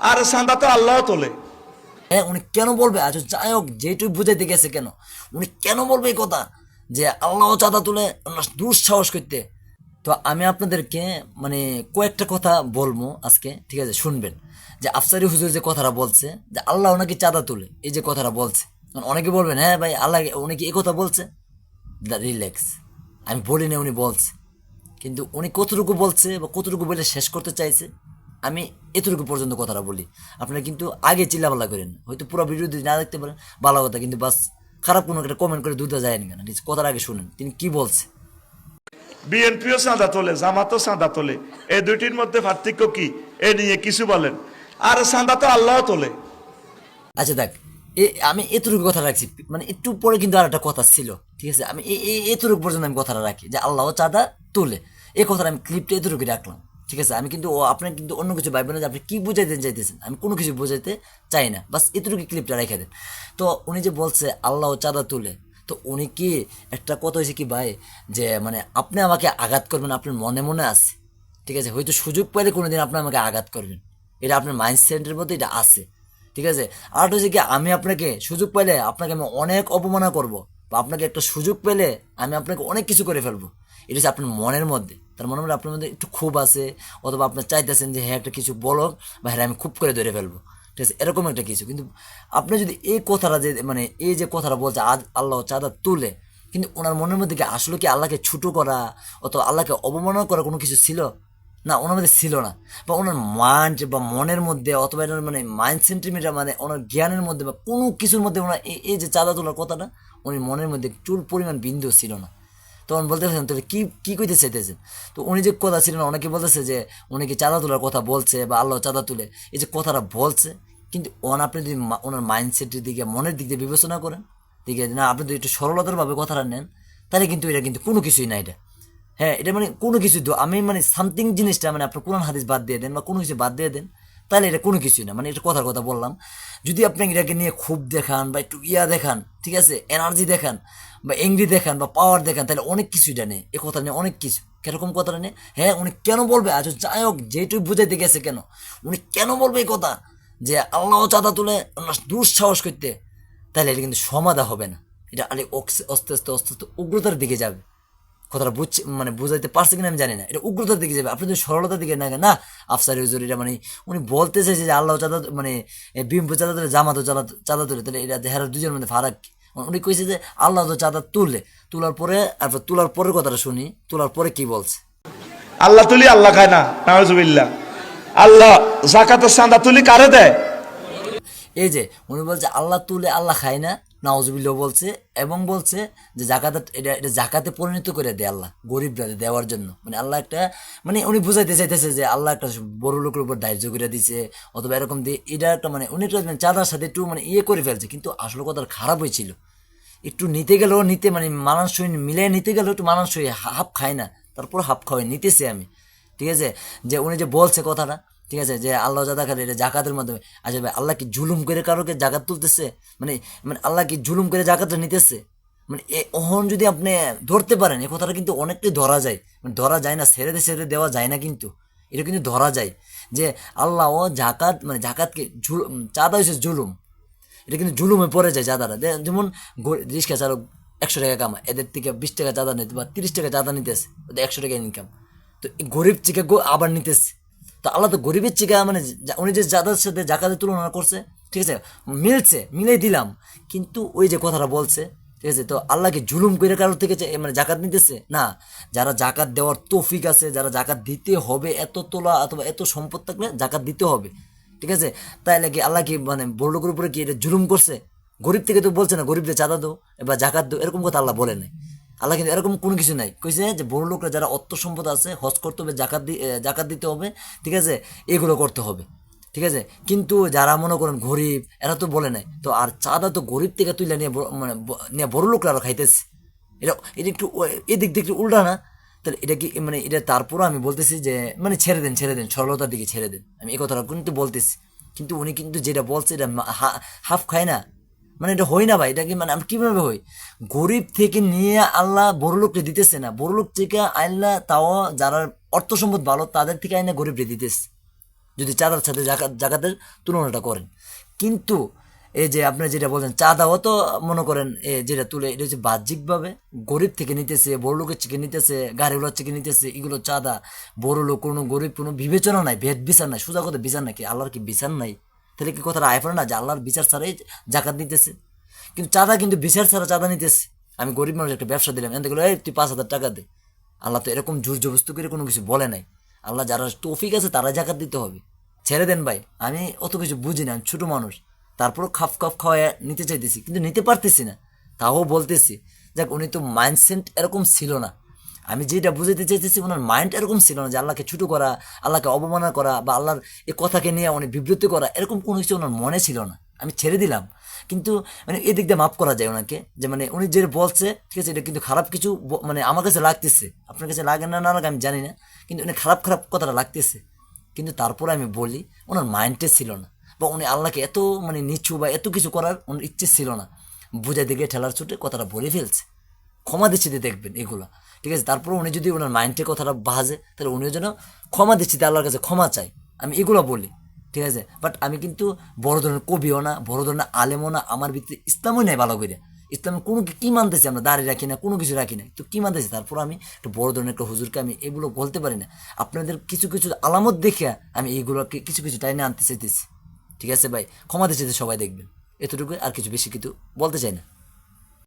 আর চাঁদা তো আল্লাহ তোলে। হ্যাঁ উনি কেন বলবে? আজ যাই হোক যেটুকু বুঝাইতে গেছে কেন? উনি কেন বলবে এই কথা? যে আল্লাহ চাঁদা তুলে দুঃসাহস করতে। তো আমি আপনাদেরকে মানে কয়েকটা কথা বলব আজকে, ঠিক আছে? শুনবেন। যে আফসারি হুজুর যে কথাটা বলছে, যে আল্লাহ ওনাকে চাঁদা তুলে, এই যে কথাটা বলছে। অনেকে বলবেন হ্যাঁ ভাই, আল্লাহ উনি কি এই কথা বলছে? দা, রিল্যাক্স। আমি বলি না উনি বলছে। কিন্তু উনি কতটুকু বলছে বা কতটুকু বলে শেষ করতে চাইছে আমি এতটুকু পর্যন্ত কথাটা বলি। আপনারা কিন্তু আগে চিল্লাপাল্লা করেন। হয়তো পুরো ভিডিও যদি না দেখতে পারেন ভালো কথা কিন্তু বাস খারাপ কোনো একটা কমেন্ট করে দুধা যায়নি কেন? ঠিক আছে? কথার আগে শুনেন তিনি কি বলছে? বিএনপিও চাঁদা তোলে জামাতও চাঁদা তোলে। এই দুইটির মধ্যে পার্থক্য কি? এ নিয়ে কিছু বলেন। আর চাঁদা তো আল্লাহ তোলে। আচ্ছা দেখ এ আমি এতটুকু কথা রাখছি মানে একটু পরে কিন্তু আর একটা কথা ছিল ঠিক আছে? আমি এতটুকু পর্যন্ত আমি কথাটা রাখি যে আল্লাহ চাঁদা তোলে। এই কথাটা আমি ক্লিপটা এতটুকু রাখলাম। ঠিক আছে? আমি কিন্তু আপনার কিন্তু অন্য কিছু ভাববেন না যে আপনি কি বুঝাইতে চাইতেছেন? আমি কোনো কিছু বুঝাইতে চাই না। বাস এতটুকু ক্লিপটা রেখে দেন। তো উনি যে বলছে, আল্লাহ চাঁদা তুলে। তো উনি কি একটা কথা হয়েছে কি ভাই? যে মানে আপনি আমাকে আঘাত করবেন, আপনার মনে মনে আছে। ঠিক আছে? হয়তো সুযোগ পাইলে কোনোদিন আপনি আমাকে আঘাত করবেন। এটা আপনার মাইন্ডসেটের মধ্যে এটা আছে। ঠিক আছে? আর হচ্ছে কি, আমি আপনাকে সুযোগ পেলে আপনাকে আমি অনেক অপমানা করব। বা আপনাকে একটা সুযোগ পেলে আমি আপনাকে অনেক কিছু করে ফেলব। এটা হচ্ছে আপনার মনের মধ্যে। তার মনে মনে আপনার মধ্যে একটু খুব আছে, অথবা আপনার চাইতেছেন যে হ্যাঁ একটা কিছু বলো বা হ্যাঁ আমি খুব করে ধরে ফেলব। ঠিক আছে, এরকম একটা কিছু। কিন্তু আপনি যদি এই কথাটা যে মানে এই যে কথাটা বলছে, আজ আল্লাহ চাঁদা তুলে। কিন্তু ওনার মনের মধ্যে কি আসলে কি আল্লাহকে ছুটো করা অথবা আল্লাহকে অবমাননা করা কোনো কিছু ছিল? না, ওনার মধ্যে ছিল না। বা ওনার মাইন্ড বা মনের মধ্যে অথবা এনার মানে মাইন্ড সেন্টিমিটার মানে ওনার জ্ঞানের মধ্যে বা কোনো কিছুর মধ্যে ওনার এই যে চাঁদা তোলার কথাটা উনি মনের মধ্যে চুল পরিমাণ বিন্দু ছিল না। তখন বলতেছেন তাহলে কি কি কইতে চাইতেছেন? তো উনি যে কথা ছিল না, অনেকে বলতেছে যে উনি কি চাঁদা তোলার কথা বলছে বা আল্লাহ চাঁদা তুলে, এই যে কথাটা বলছে, কিন্তু ওন, আপনি যদি ওনার মাইন্ডসেটের দিকে, মনের দিক দিয়ে বিবেচনা করেন দিকে না, আপনি যদি একটু সরলতারভাবে কথাটা নেন, তাহলে কিন্তু এটা কিন্তু কোনো কিছুই না এটা। হ্যাঁ এটা মানে কোনো কিছু আমি মানে সামথিং জিনিসটা মানে আপনার কোরআন, হাদিস বাদ দিয়ে দেন বা কোনো কিছু বাদ দিয়ে দেন তাহলে এটা কোনো কিছুই না মানে এটা কথার কথা বললাম। যদি আপনি এটাকে নিয়ে খুব দেখান বা একটু ইয়া দেখান, ঠিক আছে? এনার্জি দেখান বা এংরি দেখান বা পাওয়ার দেখান, তাহলে অনেক কিছু এটা এ কথা নিয়ে অনেক কিছু। কীরকম কথাটা নেই হ্যাঁ উনি কেন বলবে? আজ যাই হোক যেটুকু বুঝাইতে গেছে কেন? উনি কেন বলবে এই কথা? যে আল্লাহ চাঁদা তুলে দুঃসাহস করতে, তাহলে এটা কিন্তু সমাধা হবে না। এটা আরে অক্স- আস্তে আস্তে আস্তে উগ্রতার দিকে যাবে। কথাটা বুঝছে মানে বুঝাইতে পারছে কিনা আমি জানি না। এটা উগ্রতার দিকে যাবে আপনি যদি সরলতার দিকে না না আফসারি এটা মানে উনি বলতে চাইছে যে আল্লাহ চাঁদা মানে বিম্পু চাঁদা তুলে জামাতও চাঁদা চাঁদা তুলে তাহলে এটা হেরার দুজনের মধ্যে ফারাক কি? উনি কইছে যে আল্লাহ তো চাঁদা তুলে তোলার পরে তারপর তোলার পরের কথাটা শুনি তোলার পরে কি বলছে? আল্লাহ তুলি আল্লাহ খায় না নাউজুবিল্লাহ। আল্লাহ জাকাতের চাঁদা তুলি কারে দেয়? এই যে উনি বলছে আল্লাহ তুলে আল্লাহ খায় না নাওজবিল্লাহ বলছে এবং বলছে যে জাকাতে এটা এটা জাকাতে পরিণত করে দেয় আল্লাহ, গরিবরা দেওয়ার জন্য। মানে আল্লাহ একটা মানে উনি বুঝাইতে চাইতেছে যে আল্লাহ একটা বড় লোকের উপর দায়িত্ব করে দিছে, অথবা এরকম দিয়ে এটা একটা মানে উনি একটা মানে চাঁদার সাথে একটু মানে ইয়ে করে ফেলছে, কিন্তু আসলে কথা খারাপ হয়েছিল একটু নিতে গেলেও নিতে মানে মানানসই মিলে নিতে গেলেও একটু মানানসই হাফ খায় না, তারপর হাফ খাওয়াই নিতেছে আমি। ঠিক আছে? যে উনি যে বলছে কথাটা ঠিক আছে? যে আল্লাহ জাদা খালে এটা জাকাতের মাধ্যমে। আচ্ছা ভাই, আল্লাহ কি জুলুম করে কারোকে জাকাত তুলতেছে? মানে মানে আল্লাহ কি জুলুম করে জাকাতটা নিতেছে? মানে এ অহন যদি আপনি ধরতে পারেন এই কথাটা কিন্তু অনেকটাই ধরা যায়। মানে ধরা যায় না দিয়ে ছেড়ে দেওয়া যায় না কিন্তু। এটা কিন্তু ধরা যায়। যে আল্লাহ ও জাকাত মানে জাকাতকে জুল চাঁদা হয়েছে জুলুম। এটা কিন্তু জুলুমে পড়ে যায় চাঁদারা যেমন রিক্সা চালক একশো টাকা কামায়, এদের থেকে বিশ টাকা চাঁদা নিতে বা তিরিশ টাকা চাঁদা নিতেছে একশো টাকা ইনকাম তো গরিব থেকে আবার নিতেছে। তো আল্লাহ তো গরিবের চিকা মানে উনি যে চাঁদার সাথে জাকাতের তুলনা করছে, ঠিক আছে? মিলছে, মিলে দিলাম। কিন্তু ওই যে কথাটা বলছে, ঠিক আছে? তো আল্লাহকে জুলুম করে কারোর থেকে মানে জাকাত নিতেছে? না। যারা জাকাত দেওয়ার তৌফিক আছে, যারা জাকাত দিতে হবে, এত তোলা অথবা এত সম্পদ থাকলে জাকাত দিতে হবে, ঠিক আছে? তাইলে কি আল্লাহ কি মানে বড় লোকের উপরে কি এটা জুলুম করছে? গরিব থেকে তো বলছে না, গরিবদের চাঁদা দো এবার জাকাত দো এরকম কথা আল্লাহ বলে নাই। আল্লাহ কিন্তু এরকম কোনো কিছু নাই। কইছে যে বড় লোকরা যারা অর্থ সম্পদ আছে, হজ করতে হবে, জাকাত জাকাত দিতে হবে, ঠিক আছে? এগুলো করতে হবে, ঠিক আছে? কিন্তু যারা মনে করেন গরিব, এরা তো বলে নাই। তো আর চাঁদা তো গরিব থেকে তুলে নিয়ে মানে নিয়ে বড় লোকরা আরও খাইতেছে। এটা এটা একটু এদিক দিয়ে একটু উল্টা না? তাহলে এটা কি মানে এটা তারপরও আমি বলতেছি যে মানে ছেড়ে দেন ছেড়ে দেন, সরলতার দিকে ছেড়ে দেন। আমি এই কথাটা কিন্তু বলতেছি। কিন্তু উনি কিন্তু যেটা বলছে, এটা হাফ খায় না। মানে এটা হয় না ভাই এটা কি মানে আমি কীভাবে হই? গরিব থেকে নিয়ে আল্লাহ বড় লোককে দিতেছে না। বড় লোক থেকে আল্লাহ তাও যারা অর্থ সম্পদ ভালো, তাদের থেকে আইনা গরিবরে দিতেছে। যদি চাঁদার সাথে জাকাত জাকাতের তুলনাটা করেন। কিন্তু এই যে আপনি যেটা বলছেন, চাঁদাও তো মনে করেন, এ যেটা তুলে, এটা হচ্ছে বাহ্যিকভাবে গরিব থেকে নিতেছে বড় লোকের থেকে নিতেছে, গাড়িওয়ালার থেকে নিতেছে, এগুলো চাঁদা। বড় লোক কোনো গরিব, কোনো বিবেচনা নাই, ভেদ বিচার নাই, সোজা কথা বিচার নাই কি? আল্লাহর কি বিচার নাই? তাহলে কি কথাটা আয় পড়ে না যে আল্লাহর বিচার ছাড়াই জাকাত নিতেছে? কিন্তু চাঁদা কিন্তু বিচার ছাড়া চাঁদা নিতেছে। আমি গরিব মানুষ একটা ব্যবসা দিলাম এনতে গেলো এই, তুই পাঁচ হাজার টাকা দে। আল্লাহ তো এরকম জোর জবস্ত করে কোনো কিছু বলে নাই। আল্লাহ যারা তৌফিক আছে তারা জাকাত দিতে হবে। ছেড়ে দেন ভাই, আমি অত কিছু বুঝি না, আমি ছোট মানুষ। তারপরও খাপ খাপ খাওয়ায় নিতে চাইতেছি, কিন্তু নিতে পারতেছি না। তাও বলতেছি, যাক, উনি তো মাইন্ডসেট এরকম ছিল না। আমি যেটা বুঝাতে চাইতেছি, ওনার মাইন্ড এরকম ছিল না যে আল্লাহকে ছোট করা, আল্লাহকে অবমাননা করা বা আল্লাহর এই কথাকে নিয়ে উনি বিবৃতি করা, এরকম কোনো কিছু ওনার মনে ছিল না। আমি ছেড়ে দিলাম। কিন্তু মানে এদিক দিয়ে মাফ করা যায় ওনাকে, যে মানে উনি যে বলছে, ঠিক আছে, এটা কিন্তু খারাপ কিছু মানে আমার কাছে লাগতেছে। আপনার কাছে লাগে না না লাগে আমি জানি না, কিন্তু উনি খারাপ খারাপ কথাটা লাগতেছে। কিন্তু তারপরে আমি বলি, ওনার মাইন্ডে ছিল না বা উনি আল্লাহকে এত মানে নিচু বা এত কিছু করার ওনার ইচ্ছে ছিল না। বুঝা দিকে ঠেলার ছুটে কথাটা বলে ফেলছে। ক্ষমা দৃষ্টিতে দেখবেন এগুলো। ঠিক আছে? তারপর উনি যদি ওনার মাইন্ডের কথাটা বাজে, তাহলে উনিও যেন ক্ষমা দৃষ্টিতে আল্লাহর কাছে ক্ষমা চাই আমি এগুলো বলি, ঠিক আছে? বাট আমি কিন্তু বড় ধরনের কবিও না, বড় ধরনের আলেমও না, আমার ভিতরে ইসলামই নাই ভালো করে। ইসলামে কোনো কি- মানতেছি আমরা? দাঁড়িয়ে রাখি না, কোনো কিছু রাখি না। তো কি মানতেছি? তারপর আমি একটু বড় ধরনের একটা হুজুরকে আমি এগুলো বলতে পারি না। আপনাদের কিছু কিছু আলামত দেখে আমি এইগুলোকে কিছু কিছু টাইনে আনতে চাইতেছি। ঠিক আছে ভাই? ক্ষমা দিচ্ছে সবাই দেখবেন। এতটুকু আর কিছু বেশি কিছু বলতে চাই না।